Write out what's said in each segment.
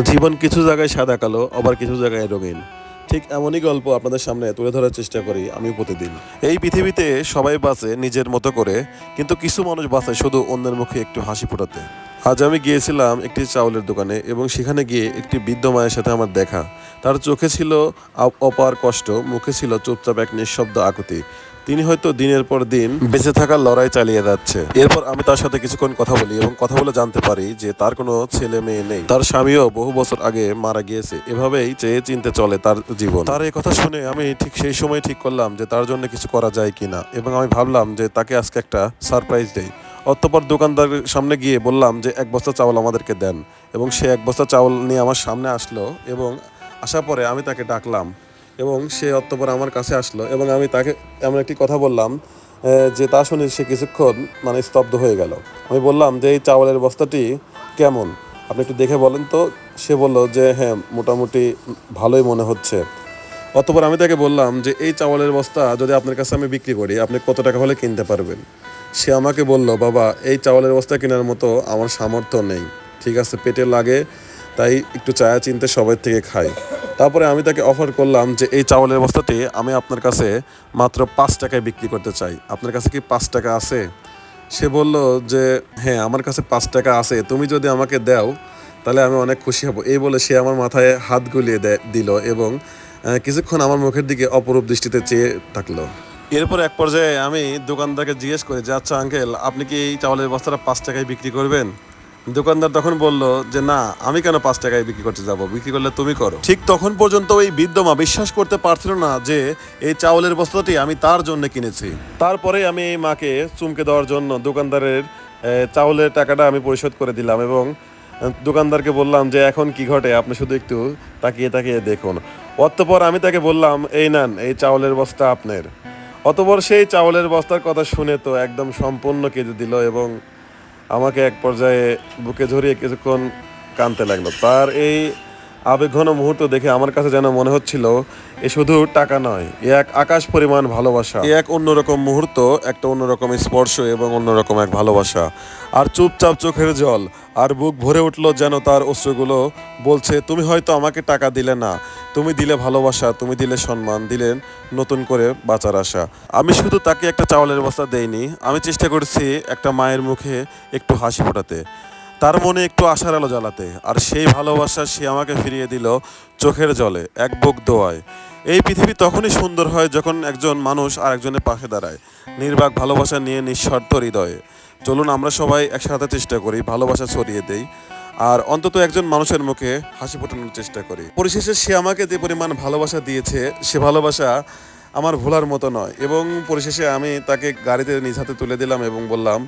জীবন কিছু জায়গায় সাদা কালো, আবার কিছু জায়গায় রঙিন। ঠিক এমনই গল্প আপনাদের সামনে তুলে ধরার চেষ্টা করি আমি প্রতিদিন। এই পৃথিবীতে সবাই বাঁচে নিজের মতো করে, কিন্তু কিছু মানুষ বাঁচে শুধু অন্যের মুখে একটু হাসি ফোটাতে। আজ আমি গিয়েছিলাম একটি চাউলের দোকানে এবং সেখানে গিয়ে একটি বৃদ্ধ মায়ের সাথে আমার দেখা। তার চোখে ছিল অপার কষ্ট, মুখে ছিল চুপচাপ এক নিঃশব্দ আকুতি। তিনি হয়তো দিনের পর দিন বেঁচে থাকার লড়াই চালিয়ে যাচ্ছে। এরপর আমি তার সাথে কিছুক্ষণ কথা বলি এবং কথা বলে জানতে পারি যে তার কোনো ছেলে মেয়ে নেই। তার স্বামীও বহু বছর আগে মারা গিয়েছে। এভাবেই চেয়ে চিনতে চলে তার জীবন। তার এই কথা শুনে আমি ঠিক সেই সময় ঠিক করলাম যে তার জন্য কিছু করা যায় কিনা এবং আমি ভাবলাম যে তাকে আজকে একটা সারপ্রাইজ দেই। অতঃপর দোকানদারের সামনে গিয়ে বললাম যে, এক বস্তা চাউল আমাদেরকে দেন। এবং সে এক বস্তা চাউল নিয়ে আমার সামনে আসলো এবং আসার পরে আমি তাকে ডাকলাম এবং সে অতঃপর আমার কাছে আসলো এবং আমি তাকে এমন একটি কথা বললাম যে তা শুনে সে কিছুক্ষণ মানে স্তব্ধ হয়ে গেল। আমি বললাম যে, এই চাউলের বস্তাটি কেমন? আপনি একটু দেখে বলেন তো। সে বলল যে হ্যাঁ মোটামুটি ভালোই মনে হচ্ছে। অতঃপর আমি তাকে বললাম যে, এই চাউলের বস্তা যদি আপনার কাছে আমি বিক্রি করি, আপনি কত টাকা হলে কিনতে পারবেন? সে আমাকে বলল, বাবা, এই চাউলের বস্তা কেনার মতো আমার সামর্থ্য নেই। ঠিক আছে, পেটে লাগে, তাই একটু চায়া চিনতে সবাই থেকে খাই। তারপরে আমি তাকে অফার করলাম যে, এই চাউলের বস্তাটি আমি আপনার কাছে মাত্র পাঁচ টাকায় বিক্রি করতে চাই। আপনার কাছে কি পাঁচ টাকা আছে? সে বলল যে হ্যাঁ আমার কাছে পাঁচ টাকা আছে। তুমি যদি আমাকে দাও, তাহলে আমি অনেক খুশি হব। এই বলে সে আমার মাথায় হাত গুলিয়ে দিল এবং কিছুক্ষণ আমার মুখের দিকে অপরূপ দৃষ্টিতে চেয়ে থাকল। এরপর এক পর্যায়ে আমি দোকানদারকে জিজ্ঞেস করি, যে আচ্ছা আঙ্কেল আপনি কি এই চাউলের বস্তাটা পাঁচ টাকায় বিক্রি করবেন? দোকানদার তখন বলল, যে না, আমি কেন পাঁচ টাকায় বিক্রি করতে যাব? বিক্রি করলে তুমি করো। ঠিক তখন পর্যন্ত ওই বৃদ্ধ মা বিশ্বাস করতে পারছিল না যে এই চাউলের বস্তাটি আমি তার জন্য কিনেছি। তারপরে আমি এই মাকে চুমকে দেওয়ার জন্য দোকানদারের চাউলের টাকাটা আমি পরিশোধ করে দিলাম এবং দোকানদারকে বললাম যে, এখন কি ঘটে? আপনি শুধু একটু তাকিয়ে তাকিয়ে দেখুন। অতঃপর আমি তাকে বললাম, এই নেন, এই চাউলের বস্তা আপনার। অতপর সেই চাউলের বস্তার কথা শুনে তো একদম সম্পূর্ণ কেঁদে দিল এবং আমাকে এক পর্যায়ে বুকে ধরিয়ে কিছুক্ষণ কানতে লাগল। তার এই আবেগঘন মুহূর্ত দেখে আমার কাছে যেন মনে হচ্ছিল, এ শুধু টাকা নয়, এ এক আকাশ পরিমাণ ভালোবাসা। এ এক অন্যরকম মুহূর্ত, একটা অন্যরকম স্পর্শ এবং অন্যরকম এক ভালোবাসা। আর চুপচাপ চোখের জল, আর বুক ভরে উঠল যেন তার অস্ত্রগুলো বলছে, তুমি হয়তো আমাকে টাকা দিলে না। তুমি দিলে ভালোবাসা, তুমি দিলে সম্মান দিলে নতুন করে বাঁচার আশা। আমি শুধু তাকে একটা চাউলের বস্তা দেইনি, আমি চেষ্টা করছি একটা মায়ের মুখে একটু হাসি ফোটাতে। তার মনে একটু আশার আলো জ্বালাতে, আর সেই ভালোবাসা সে আমাকে ফিরিয়ে দিল চোখের জলে, এক বুক দোয়ায়। এই পৃথিবী তখনই সুন্দর হয় যখন একজন মানুষ আর একজনের পাশে দাঁড়ায়। নির্বাক ভালোবাসা নিয়ে নিঃস্বার্থ হৃদয়ে। চলুন আমরা সবাই একসাথে চেষ্টা করি, ভালোবাসা ছড়িয়ে দেই, আর অন্তত একজন মানুষের মুখে হাসি ফোটানোর চেষ্টা করি। পরিশেষে সে আমাকে যে পরিমাণ ভালোবাসা দিয়েছে, সে ভালোবাসা আমার ভোলার মতো নয়, এবং পরিশেষে আমি তাকে গাড়িতে নিজ হাতে তুলে দিলাম এবং বললাম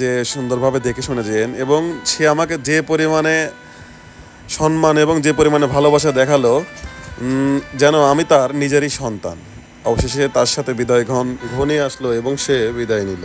যে সুন্দরভাবে দেখে শুনে যেন। এবং সে আমাকে যে পরিমাণে সম্মান এবং যে পরিমাণে ভালোবাসা দেখাল যেন আমি তার নিজেরই সন্তান। অবশেষে তার সাথে বিদায় ঘন ঘনিয়ে আসলো এবং সে বিদায় নিল।